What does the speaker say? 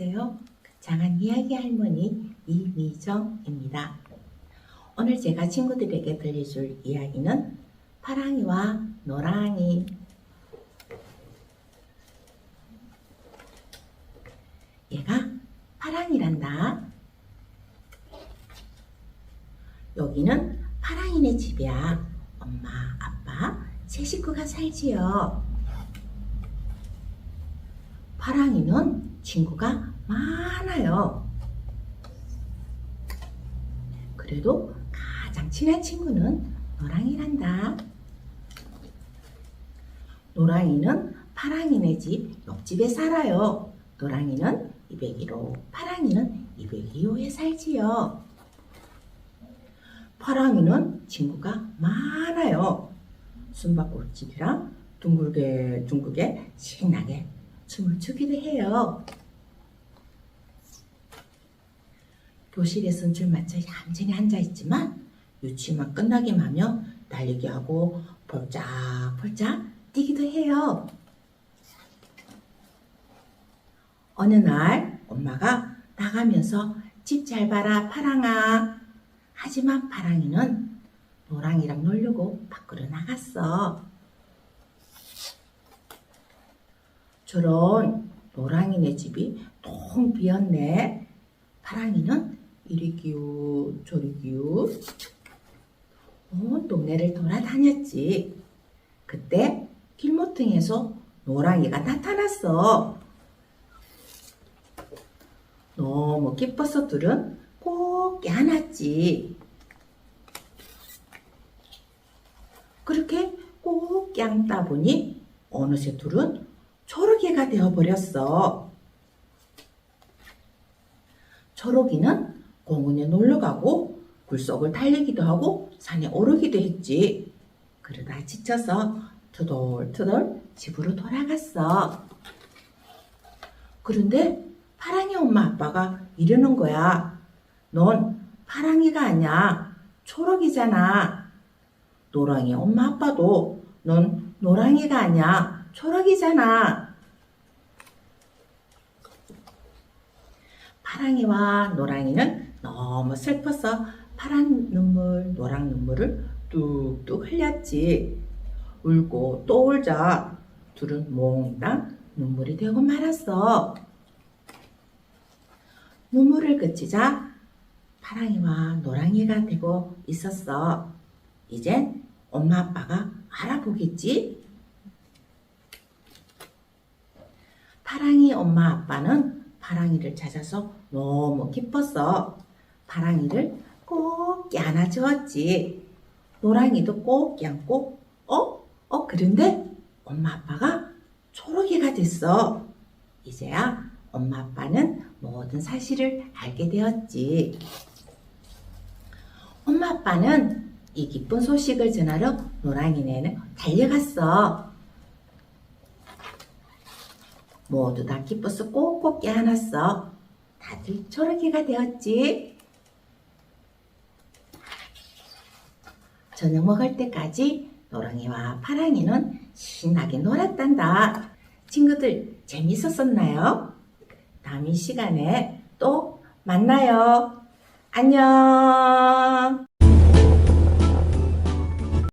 안녕하세요. 장한 이야기 할머니 이미정입니다. 오늘 제가 친구들에게 들려줄 이야기는 파랑이와 노랑이. 얘가 파랑이란다. 여기는 파랑이네 집이야. 엄마, 아빠, 세 식구가 살지요. 파랑이는 친구가 많아요. 그래도 가장 친한 친구는 노랑이란다. 노랑이는 파랑이네 집 옆집에 살아요. 노랑이는 201호, 파랑이는 202호에 살지요. 파랑이는 친구가 많아요. 숨바꼭질이랑 둥글게 둥글게 신나게 춤을 추기도 해요. 교실에선 줄 맞춰 얌전히 앉아있지만 유치만 끝나기만 하면 달리기 하고 폴짝폴짝 뛰기도 해요. 어느 날 엄마가 나가면서 집 잘 봐라 파랑아. 하지만 파랑이는 노랑이랑 놀려고 밖으로 나갔어. 저런 노랑이네 집이 통 비었네. 파랑이는 이리 기우 저리 기우 온 동네를 돌아다녔지. 그때 길모퉁에서 노랑이가 나타났어. 너무 기뻐서 둘은 꼭 껴안았지. 그렇게 꼭 껴안다 보니 어느새 둘은 초록이가 되어버렸어. 초록이는 공원에 놀러 가고 굴속을 달리기도 하고 산에 오르기도 했지. 그러다 지쳐서 투덜투덜 집으로 돌아갔어. 그런데 파랑이 엄마 아빠가 이러는 거야. 넌 파랑이가 아니야. 초록이잖아. 노랑이 엄마 아빠도 넌 노랑이가 아니야. 초록이잖아. 파랑이와 노랑이는 너무 슬퍼서 파란 눈물, 노랑 눈물을 뚝뚝 흘렸지. 울고 또 울자 둘은 몽땅 눈물이 되고 말았어. 눈물을 그치자 파랑이와 노랑이가 되고 있었어. 이젠 엄마 아빠가 알아보겠지? 파랑이 엄마 아빠는 파랑이를 찾아서 너무 기뻤어. 파랑이를 꼭 안아주었지. 노랑이도 꼭 안고, 어? 어, 그런데 엄마 아빠가 초록이가 됐어. 이제야 엄마 아빠는 모든 사실을 알게 되었지. 엄마 아빠는 이 기쁜 소식을 전하러 노랑이네는 달려갔어. 모두 다 기뻐서 꼭꼭 껴안았어. 다들 초록이가 되었지. 저녁 먹을 때까지 노랑이와 파랑이는 신나게 놀았단다. 친구들 재밌었었나요? 다음 이 시간에 또 만나요. 안녕.